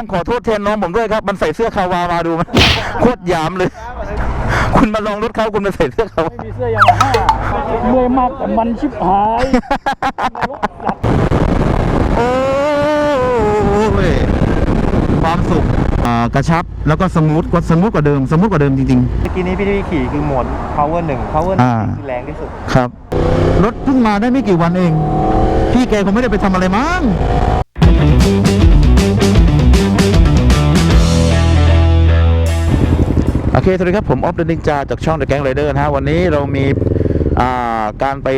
ต้องขอโทษแทนน้องผมด้วยครับ มันใส่เสื้อคาวามาดูมันโคตรหยามเลย คุณมาลองรถเขาคุณมาใส่เสื้อคาวาไม่มีเสื้อยามาฮ่าเมื่อยมากแต่มันชิบหายโอ้ยความสุขอ่ากระชับแล้วก็สมูทกว่าสมูทกว่าเดิมสมูทกว่าเดิมจริงเมื่อกี้นี้พี่ที่ขี่คือโหมด power 1 power อ่า1คือแรงที่สุดๆครับ รถเพิ่งมาได้ไม่กี่วันเอง พี่แกคงไม่ได้ไปทำอะไรมั้ง เค สวัสดีครับ ผมออฟเดนิงจาจากช่อง The Gang Rider นะฮะ วันนี้เรามีาการไป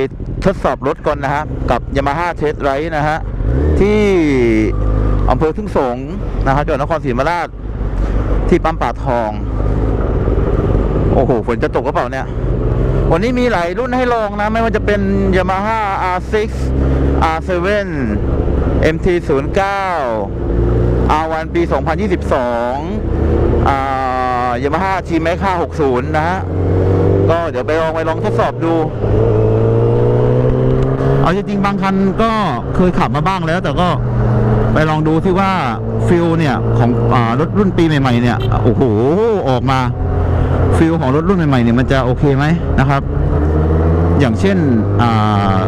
ทดสอบรถก่อนนะฮะ กับ Yamaha Test Ride นะฮะ ที่อำเภอทุ่งสงนะฮะจังหวัดนครศรีธรรมราชที่ปั๊มป่าทอง โอ้โห ฝนจะตกหรือเปล่าเนี่ย วันนี้มีหลายรุ่นให้ลองนะ ไม่ว่าจะเป็น Yamaha R6 R7 MT09 R1 ปี 2022อ่า Yamaha G Max 560นย์นะฮะ ก็เดี๋ยวไปลองไปลองทดสอบดู เอาจริงๆบางคันก็เคยขับมาบ้างแล้ว แต่ก็ไปลองดูที่ว่าฟิลเนี่ย ของอรถรุ่นปีใหม่ ๆ เนี่ย โอ้โห ออกมาฟิลของรถรุ่นใหม่ๆเนี่ยมันจะโอเคไหมนะครับ อย่างเช่นอ่า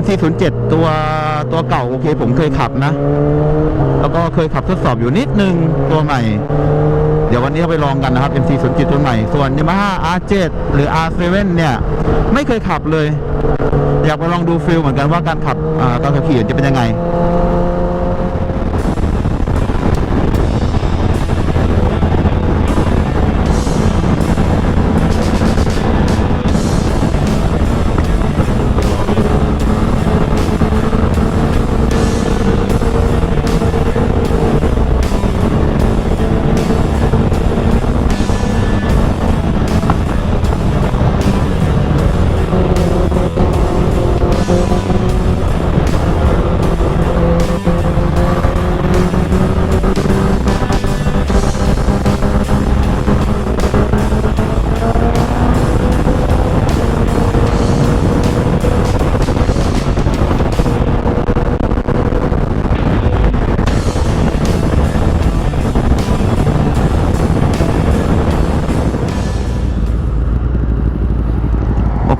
MC07 ตัวตัวเก่าโอเคผมเคยขับนะ แล้วก็เคยขับทดสอบอยู่นิดนึงตัวใหม่ ดี๋ยววันนี้เราไปลองกันนะครับ MC07 ตัวใหม่ ส่วน Yamaha R7 หรือ R7 เนี่ย ไม่เคยขับเลย อยากไปลองดูฟิลเหมือนกันว่าการขับตอนขับขี่จะเป็นยังไง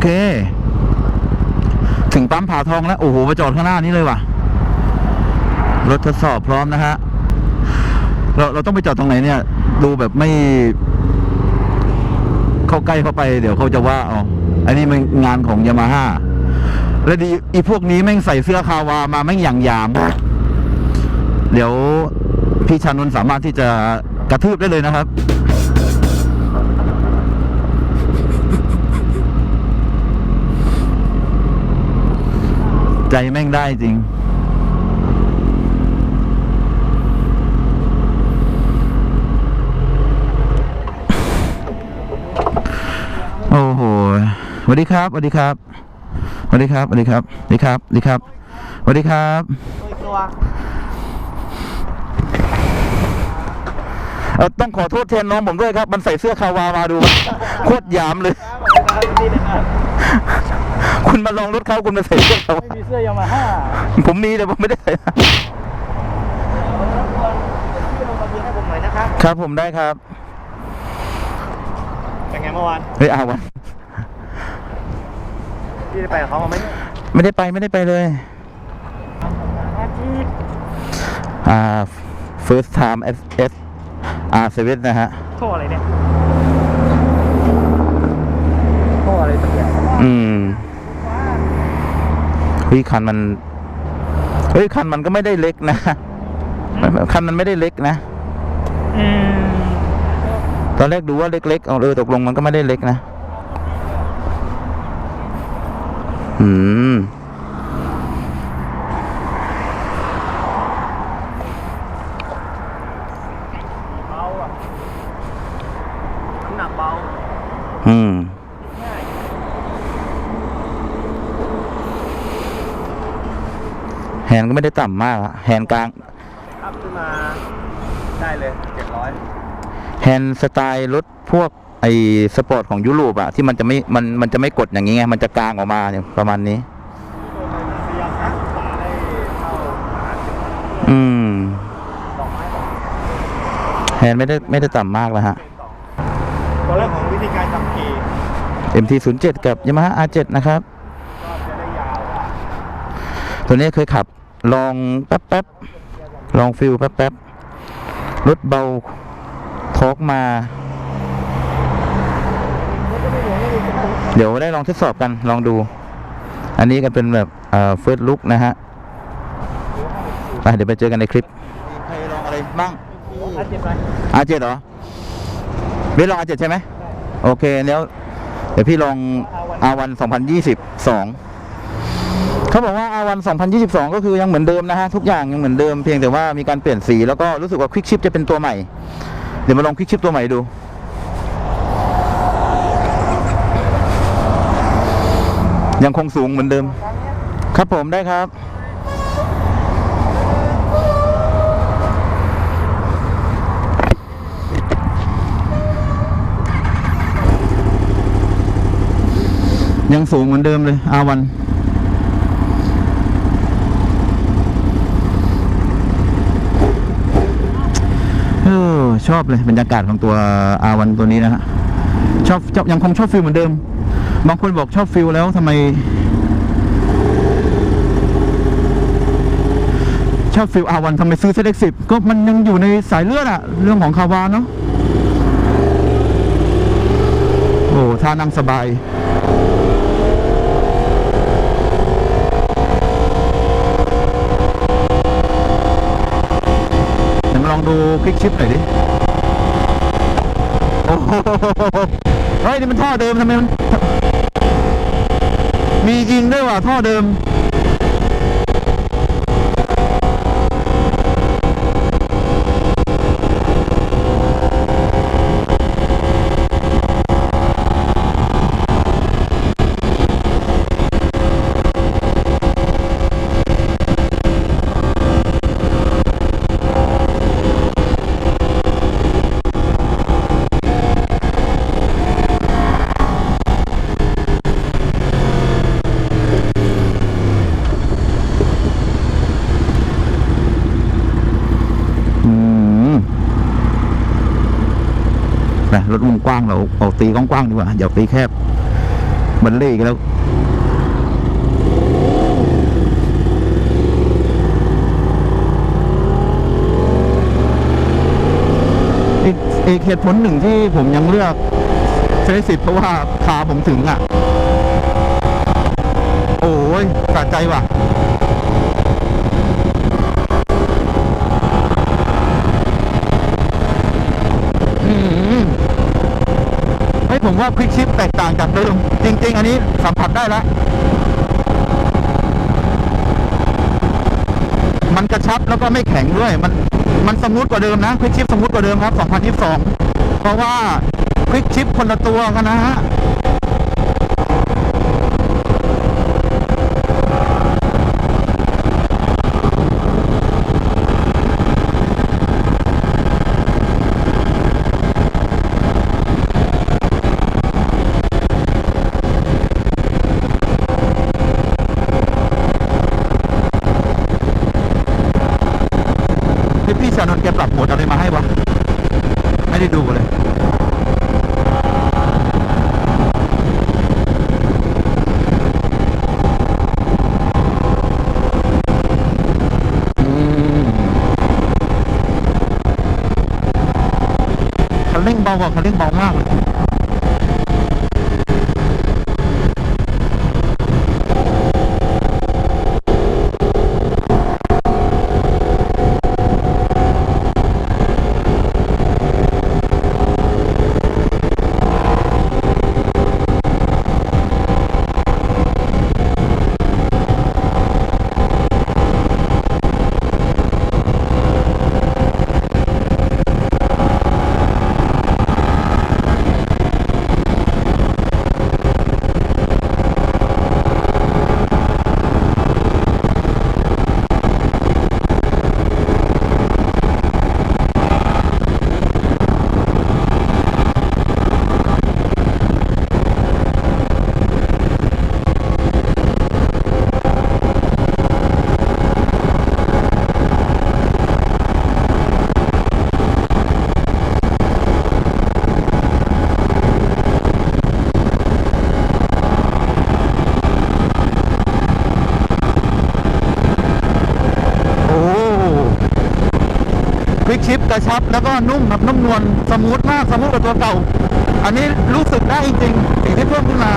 เค ถึงปั๊มผาทองแล้ว โอ้โหมาจอดข้างหน้านี้เลยว่ะ รถทดสอบพร้อมนะฮะ เราเราต้องไปจอดตรงไหนเนี่ย ดูแบบไม่ เข้าใกล้เข้าไป เดี๋ยวเขาจะว่าเอาอันนี้มันงานของยามาฮ่าแล้วดีอีพวกนี้แม่งใส่เสื้อคาวามาแม่งอย่างหยาม เดี๋ยวพี่ชานนสามารถที่จะกระทืบได้เลยนะครับ ใจแม่งได้จริง โอ้โหสวัสดีครับสวัสดีครับสวัสดีครับสวัสดีครับสวัสดีครับสวัสดีครับสวัสดีครับเออต้องขอโทษแทนน้องผมด้วยครับ มันใส่เสื้อคาวามาดู โคตรยามเลย คุณมาลองรถเขาคุณมาใส่เสื้อเขาไม่มีเสื้อยามาฮ่าผมมีแต่ผมไม่ได้ใส่พี่ลงทะเบียนให้ผมหน่อยนะครับครับผมได้ครับ เป็นไงเมื่อวาน เฮ้ยอาวันพี่ได้ไปกับเขามาไหมเนี่ยไม่ได้ไปไม่ได้ไปเลยอ่า first time S S R 7นะฮะโทษอะไรเนี่ยโทษอะไรสักอย่างอืมเฮ้ยคันมันเฮ้ยคันมันก็ไม่ได้เล็กนะคันมันไม่ได้เล็กนะอืมตอนแรกดูว่าเล็กๆเอาเออตกลงมันก็ไม่ได้เล็กนะ อืม เบาอะน้ำหนักเบา อืม แฮนด์ ก็ไม่ได้ต่ำมากอะแฮนด์กลางอัพขึ้นมาได้เลยเจ็ดร้อยแฮนด์สไตล์รถพวกไอสปอร์ตของยุโรปอะที่มันจะไม่มันมันจะไม่กดอย่างงี้ไงมันจะกลางออกมาเนี่ยประมาณนี้พยายามหาป่าได้เข้าหาอืมดอกไม้ดอกแฮนด์ไม่ได้ไม่ได้ต่ำมากแล้วฮะตัวแรกของวิธีการทำกี MT 0 7 กับ Yamaha R7 นะครับก็จะได้ยาวกว่าตัวนี้เคยขับ ลองแป๊บแป๊บๆลองฟิลแป๊บแป๊บๆรถเบาทอร์กมา เดี๋ยวได้ลองทดสอบกันลองดู อันนี้ก็เป็นแบบเอ่อ first look นะฮะไปเดี๋ยวไปเจอกันในคลิปใครลองอะไรบ้างอาเจ็บไหม R7 เหรอเบสลอง R7 ใช่ไหมโอเคแล้วเดี๋ยวพี่ลอง R1 2022 เขาบอกว่า R1 2022 ก็คือยังเหมือนเดิมนะฮะทุกอย่างยังเหมือนเดิมเพียงแต่ว่ามีการเปลี่ยนสีแล้วก็รู้สึกว่าควิกชิปจะเป็นตัวใหม่ เดี๋ยวมาลองควิกชิปตัวใหม่ดูยังคงสูงเหมือนเดิม ครับผมได้ครับ ยังสูงเหมือนเดิมเลย R1 เออ ชอบเลยบรรยากาศของตัว R1 ตัวนี้นะฮะชอบชอบยังคงชอบฟิลเหมือนเดิม บางคนบอกชอบฟิลแล้วทำไม ชอบฟิล R1 ทำไมซื้อเซเล็กสิบก็มันยังอยู่ในสายเลือดอะเรื่องของคาวาเนาะโอ้ท่านั่งสบาย เดูคลิกชิปหน่อยดิโอ้โหเฮ้ยนี่มันท่อเดิมทำไมมัน มีจริงด้วยว่ะท่อเดิม รถมุมกว้างเราเอาตีกว้างๆดีกว่าอย่าตีแคบ มันเล่อีกแล้วอีกเหตุผลหนึ่งที่ผมยังเลือกเฟสิบเพราะว่าขาผมถึงอะ โอ้ยสะใจว่ะ อืมเฮ้ย ผมว่าพลิกชิปแตกต่างจากเดิมจริง ๆ อันนี้สัมผัสได้แล้ว มันกระชับแล้วก็ไม่แข็งด้วย มันมันสมูทกว่าเดิมนะพลิกชิปสมูทกว่าเดิมครับ 2022 เพราะว่าพลิกชิปคนละตัวกันนะฮะ พี่พี่ชานนท์แกปรับโหมดอะไรมาให้วะไม่ได้ดูเลยอืมคันเร่งเบากว่าคันเร่งเบามากเลย ชิปกระชับ แล้วก็นุ่มแบบนุ่มนวลสมูทมากสมูทกว่าตัวเก่า อันนี้รู้สึกได้จริงสิ่งที่เพิ่มขึ้นมา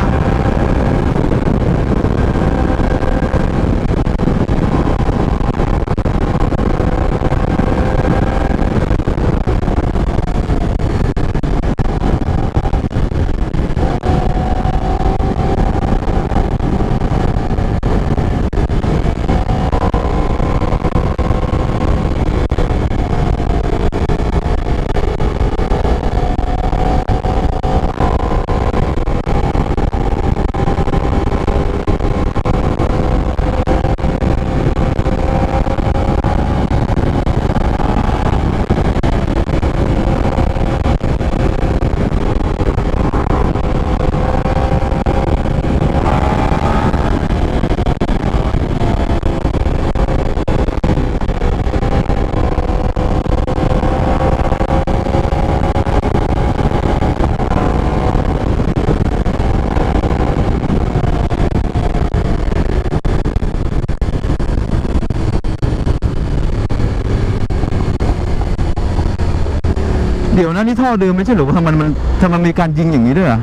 เดี๋ยวนะนี่ท่อเดิมไม่ใช่หรือทำไมมันทำไมมีการยิงอย่างนี้ด้วยอะ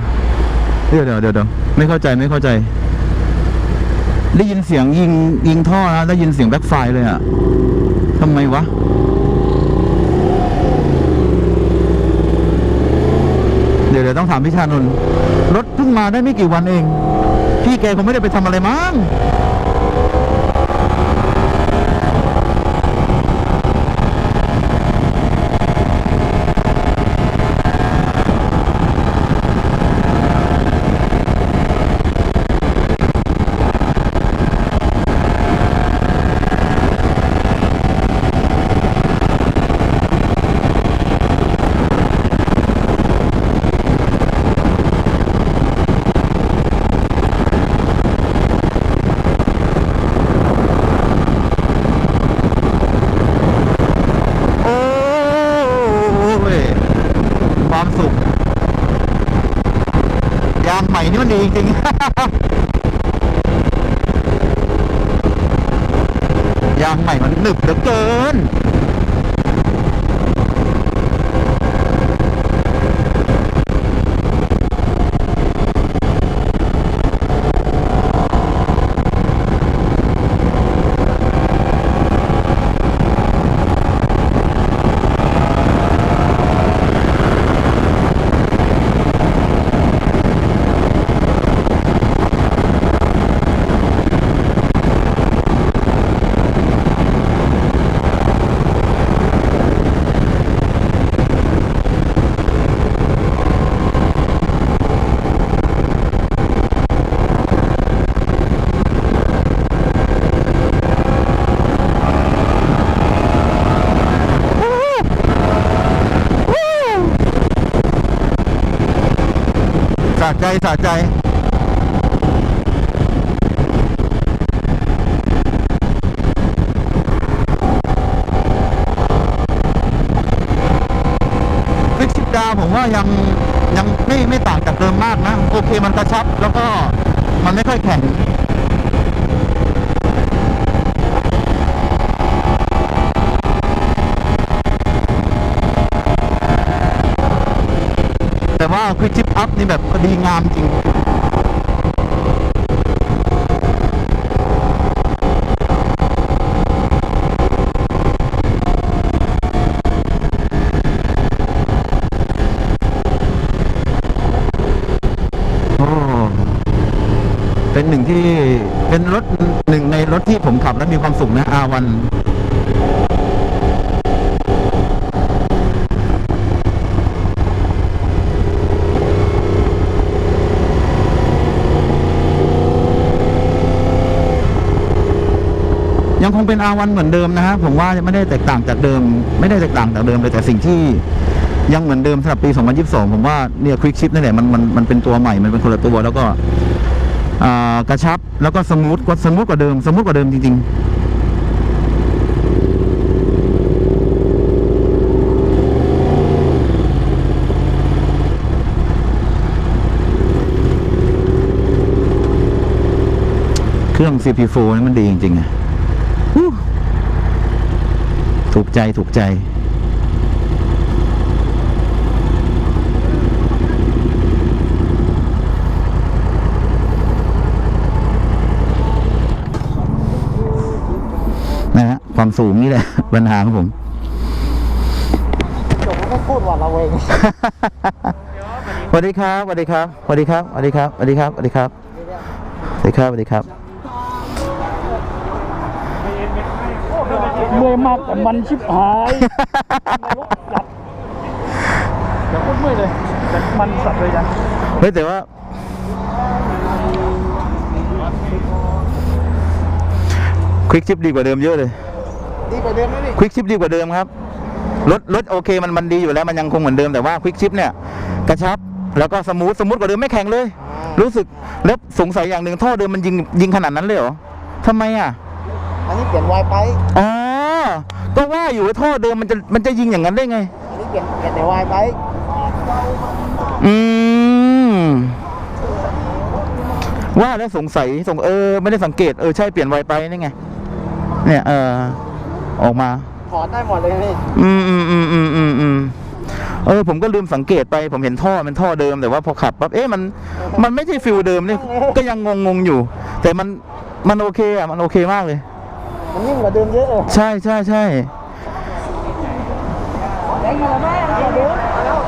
เดี๋ยวเดี๋ยวเดี๋ยวเดี๋ยวไม่เข้าใจไม่เข้าใจ ได้ยินเสียงยิงยิงท่อนะได้ยินเสียงแบ็คไฟเลยอะทำไมวะเดี๋ยวเดี๋ยวต้องถามพี่ชานนรถเพิ่งมาได้ไม่กี่วันเอง พี่แกคงไม่ได้ไปทำอะไรมั้ง โอ้ยความสุข ยางใหม่นี่มัน ดีจริงๆยางใหม่มันหนึบเหลือเกิน ใจสะใจฟิกซิปดาวผมว่ายังยังไม่ไม่ต่างจากเดิมมากนะ โอเคมันกระชับ แล้วก็มันไม่ค่อยแข็งแต่ว่าควิกชิ ปอัพนี่แบบดีงามจริงโอ้เป็นหนึ่งที่เป็นรถหนึ่งในรถที่ผมขับแล้วมีความสุขนะ R1 ยังคงเป็น R1 เหมือนเดิมนะฮะผมว่าไม่ได้แตกต่างจากเดิม ไม่ได้แตกต่างจากเดิมเลยแต่สิ่งที่ยังเหมือนเดิมสำหรับปี 2022 ผมว่าเนี่ยควิกชิปนั่แหละมันมันมันเป็นตัวใหม่มันเป็นคนละตัวแล้วก็กระชับแล้วก็สมูทกว่าสมูทกว่าเดิมสมูทกว่าเดิมจริง ๆเครื่อง CP4 นี่มันดีจริงๆอะ ถูกใจถูกใจ นะฮะความสูงนี่แหละ ปัญหาของผมจบก็พูดว่าเราเองสวัสดีครับสวัสดีครับสวัสดีครับสวัสดีครับสวัสดีครับสวัสดีครับสวัสดีครับ เมื่อยมากแต่มันชิบหายจัดเดี๋ยวพูดเมื่อยเลยแต่มันสัตว์เลยจังเฮ้ยแต่ว่า ควิกชิปดีกว่าเดิมเยอะเลย ดีกว่าเดิมไหมนี่ควิกชิปดีกว่าเดิมครับ รถรถโอเคมันมันดีอยู่แล้วมันยังคงเหมือนเดิมแต่ว่าควิกชิปเนี่ยกระชับแล้วก็สมูทสมูทกว่าเดิมไม่แข็งเลย รู้สึกแล้วสงสัยอย่างหนึ่งท่อเดิมมันยิงยิงขนาดนั้นเลยเหรอทำไมอะ อันนี้เปลี่ยนไวไปอ๋อ ก็ว่าอยู่ว่าท่อเดิมมันจะมันจะยิงอย่างนั้นได้ไง อันนี้เปลี่ยนเปลี่ยนแต่ไวไปอืม ว่าแล้วสงสัยสงเออ ไม่ได้สังเกตเออใช่เปลี่ยนไวไปนี่ไง เนี่ย เออ ออกมา ถอดได้หมดเลยนี่อืมอืมอืมอืมอืมอืมเออ ผมก็ลืมสังเกตไป ผมเห็นท่อเป็นท่อเดิมแต่ว่าพอขับปั๊บเอ๊ะมัน มันไม่ใช่ฟิลเดิมนี่ก็ยังงงงๆอยู่ แต่มันมันโอเคอะมันโอเคมากเลย มันยิ่งกว่าเดิมเยอะเลยใช่ใช่ใช่แดงมาแล้วแม่เดี๋ยวแล้ว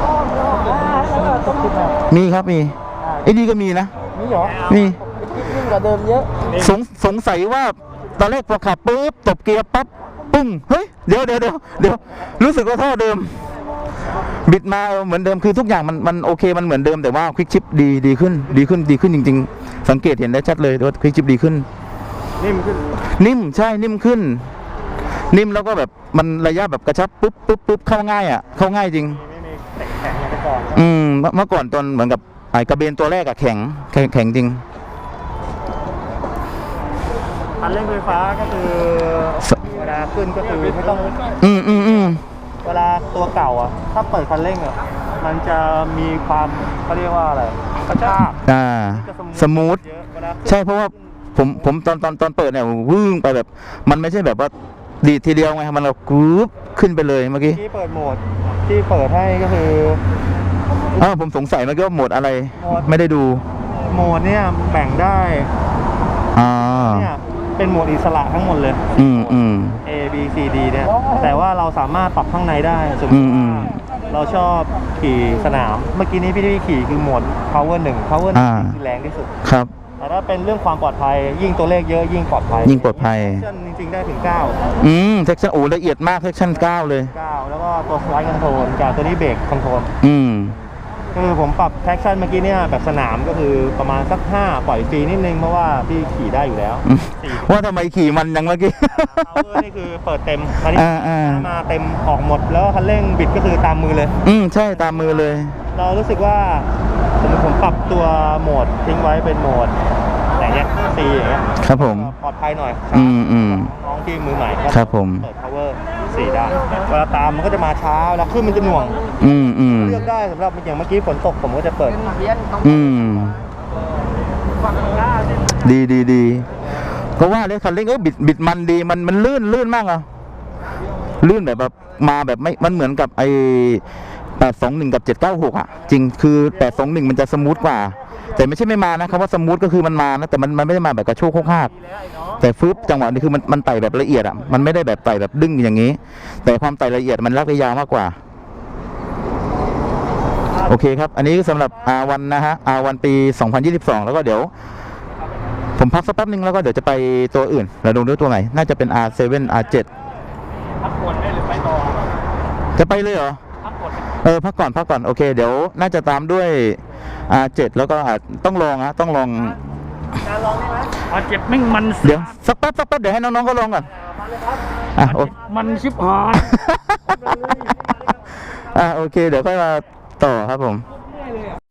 ต้องคิดนะมีครับมีไอ้นี่ก็มีนะนี่เหรอมียิ่งกว่าเดิมเยอะ สงสงสัยว่าตอนแรกพอขับปุ๊บตบเกียร์ปั๊บปุ้งเฮ้ยเดี๋ยวเดี๋ยวเดี๋ยวเดี๋ยวรู้สึกว่าท่อเดิม บิดมาเออเหมือนเดิมคือทุกอย่างมันมันโอเคมันเหมือนเดิมแต่ว่าควิกชิปดีดีขึ้น ดีขึ้นดีขึ้นจริง ๆ สังเกตเห็นได้ชัดเลยว่าควิกชิปดีขึ้น นิ่มขึ้น นิ่มใช่นิ่มขึ้น นิ่มแล้วก็แบบมันระยะแบบกระชับปุ๊บปุ๊บปุ๊บเข้าง่ายอะ เข้าง่ายจริง ไม่มีแข็งแข็งอย่างแต่ก่อนอืมเมื่อเมื่อก่อนตอนเหมือนกับไอ้กระเบนตัวแรกอะแข็งแข็งแข็งจริงคันเร่งไฟฟ้าก็คือสเวลาขึ้นก็คือไม่ต้องอืมอืมอืมเวลาตัวเก่าอะ ถ้าเปิดคันเร่งอะมันจะมีความเขาเรียกว่าอะไรกระชากอ่าจะสมูทเยอะเวลาขึ้นใช่เพราะว่า ผมผมตอนตอนตอนเปิดเนี่ยวื้งไปแบบ มันไม่ใช่แบบว่าดีดทีเดียวไงมันเรากรู๊บขึ้นไปเลยเมื่อกี้ที่เปิดโหมดที่เปิดให้ก็คืออ้าวผมสงสัยเมื่อกี้ว่าโหมดอะไร โหมด ไม่ได้ดูโหมดเนี่ยแบ่งได้อ่าเนี่ยเป็นโหมดอิสระทั้งหมดเลย อืมอืม A B C D เนี่ยแต่ว่าเราสามารถปรับข้างในได้สมมอืติมอืมว่าเราชอบขี่สนาม เมื่อกี้นี้พี่ที่ขี่คือโหมด power 1 power อ่า1คือแรงที่สุด ครับ แต่ถ้าเป็นเรื่องความปลอดภัย ยิ่งตัวเลขเยอะยิ่งปลอดภัยยิ่งปลอดภัย เช่นจริงๆได้ถึง 9 อืมเซ็กชันโอ้ละเอียดมากเซ็กชันเก้าเลย 9 แล้วก็ตัวสไลด์คอนโทรลกับตัวนี้เบรกคอนโทรลอืม คือผมปรับแท็กชั่นเมื่อกี้เนี่ยแบบสนามก็คือประมาณสัก 5 ปล่อยฟรีนิดนึง เพราะว่าพี่ขี่ได้อยู่แล้วอืม สี่ว่าทำไมขี่มันยังเมื่อกี้ power นี่คือเปิดเต็มคันนี้อ่าอ่า มาเต็มออกหมดแล้วคันเร่งบิดก็คือตามมือเลย อืม ใช่ตามมือเลย เรารู้สึกว่าสมมติผมปรับตัวโหมดทิ้งไว้เป็นโหมดอะไรเงี้ยซีอย่างเงี้ยครับผม ปลอดภัยหน่อยอืมอืม น้องที่มือใหม่ก็ครับผม เปิด power 4ได้เวลาตามมันก็จะมาช้าแล้วขึ้นมันจะหน่วง อืมอืมเลือกได้สำหรับอย่างเมื่อกี้ฝนตกผมก็จะเปิดอืม ดีดีดีก็ว่าเลยคันเร่งเออบิดบิดมันดีมันมันลื่นลื่นมากอะลื่นแบบแบบมาแบบไม่มันเหมือนกับไอ แปดสองหนึ่งกับเจ็ดเก้าหกอะ จริงคือแปดสองหนึ่งมันจะสมูทกว่า แต่ไม่ใช่ไม่มานะคำว่าสมูทก็คือมันมานะแต่มันมันไม่ได้มาแบบกระโชกโคกหักแต่ฟึบจังหวะนี้คือมันมันไต่แบบละเอียดอะมันไม่ได้แบบไต่แบบดึงอย่างนี้ แต่ความไต่ละเอียดมันรักระยาวมากกว่า โอเคครับ อันนี้สำหรับ R1 นะฮะ R1 ปี 2022 แล้วก็เดี๋ยว ผมพักสักแป๊บนึงแล้วก็เดี๋ยวจะไปตัวอื่นแล้วดูด้วยตัวไหนน่าจะเป็น R7 R7 พักกดได้หรือไปต่อจะไปเลยเหรอ เออพักก่อนพักก่อนโอเค เดี๋ยวน่าจะตามด้วย R7 แล้วก็อาจต้องลองฮะต้องลองการลองได้ไหมอาเจ็บแม่งมันเดี๋ยวสักแป๊บสักแป๊บเดี๋ยวให้น้องๆก็ลองก่อนอะโอมันชิบหายอะโอเค เดี๋ยวค่อยมาต่อครับผมโอ้